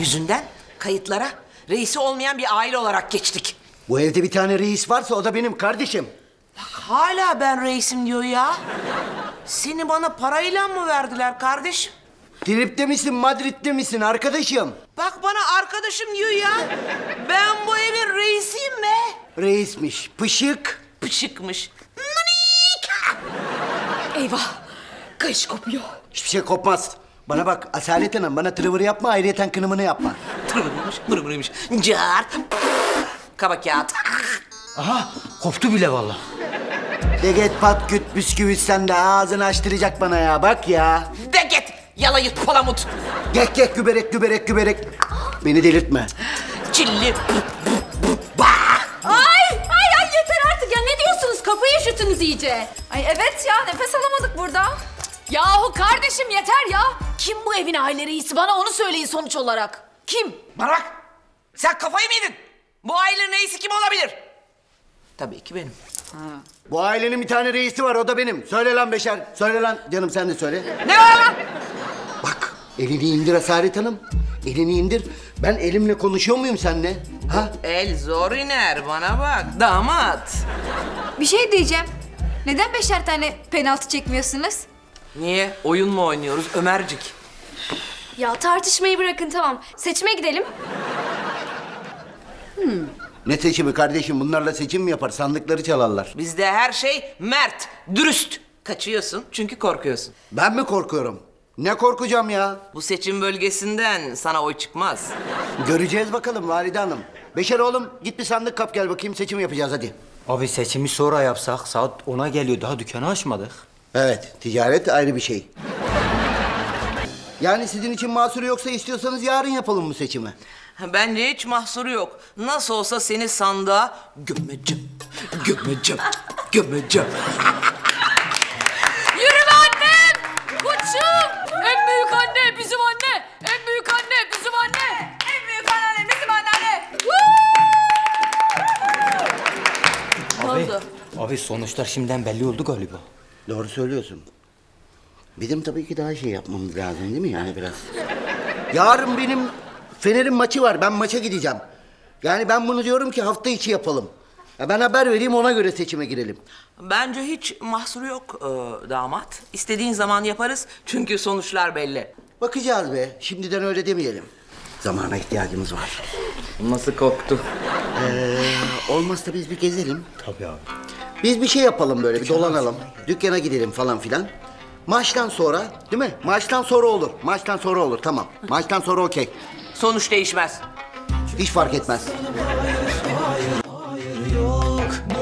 yüzünden kayıtlara reisi olmayan bir aile olarak geçtik. Bu evde bir tane reis varsa o da benim kardeşim. Hala ben reisim diyor ya. Seni bana parayla mı verdiler kardeşim? Trip'te misin, Madrid'de misin arkadaşım? Bak bana arkadaşım diyor ya. Ben bu evin reisiyim be. Reismiş, pışık. Pışıkmış. Eyvah. Kayış kopuyor. Hiçbir şey kopmaz. Bana bak Asalet Hanım bana tırvır yapma ayrıyeten kınımını yapma. Tırmırıymış, mırmırıymış. Cart. Kaba kağıt. Aha koptu bile vallahi. Deget pat küt bisküvit sen de ağzını açtıracak bana ya bak ya. De git. Yalayıt palamut. Gek gek güberek güberek güberek. Beni delirtme. Çilli. Bah. Ay ay ay yeter artık ya ne diyorsunuz kafayı üşüttünüz iyice. Ay evet ya nefes alamadık burada. Yahu kardeşim yeter ya. Kim bu evin aile reisi bana onu söyleyin sonuç olarak. Kim? Bana bak. Sen kafayı mı yedin? Bu ailenin reisi kim olabilir? Tabii ki benim. Bu ailenin bir tane reisi var o da benim. Söyle lan Beşer. Söyle lan canım sen de söyle. Ne var lan? Bak elini indir Asalet Hanım. Elini indir. Ben elimle konuşuyor muyum seninle? Ha? El zor iner bana bak. Damat. Bir şey diyeceğim. Neden beşer tane penaltı çekmiyorsunuz? Niye? Oyun mu oynuyoruz Ömercik? Ya tartışmayı bırakın tamam. Seçime gidelim. Ne seçimi kardeşim? Bunlarla seçim mi yapar? Sandıkları çalarlar. Bizde her şey mert, dürüst. Kaçıyorsun çünkü korkuyorsun. Ben mi korkuyorum? Ne korkacağım ya? Bu seçim bölgesinden sana oy çıkmaz. Göreceğiz bakalım Valide Hanım. Beşer oğlum git bir sandık kap gel bakayım seçim yapacağız hadi. Abi seçimi sonra yapsak saat 10'a geliyor daha dükkanı açmadık. Evet ticaret ayrı bir şey. Yani sizin için mahsuru yoksa istiyorsanız yarın yapalım bu seçimi. Bence hiç mahsuru yok. Nasıl olsa seni sandığa gömeceğim. Gömeceğim. Gömeceğim. Yürü annem! Koçum! En büyük anne bizim anne! En büyük anne bizim anne! En büyük anne bizim anneanne! Abi, abi sonuçlar şimdiden belli oldu galiba. Doğru söylüyorsun. Bizim tabii ki daha şey yapmamız lazım değil mi yani biraz? Yarın benim Fener'in maçı var. Ben maça gideceğim. Yani ben bunu diyorum ki hafta içi yapalım. Ya ben haber vereyim ona göre seçime girelim. Bence hiç mahsuru yok e, damat. İstediğin zaman yaparız çünkü sonuçlar belli. Bakacağız be. Şimdiden öyle demeyelim. Zamana ihtiyacımız var. Nasıl koktu? Ee, olmazsa biz bir gezelim. Tabii abi. Biz bir şey yapalım böyle bir dolanalım. Dükkana gidelim falan filan. Maçtan sonra değil mi? Maçtan sonra olur. Maçtan sonra olur tamam. Maçtan sonra okey. Sonuç değişmez. Hiç fark etmez. yok Bu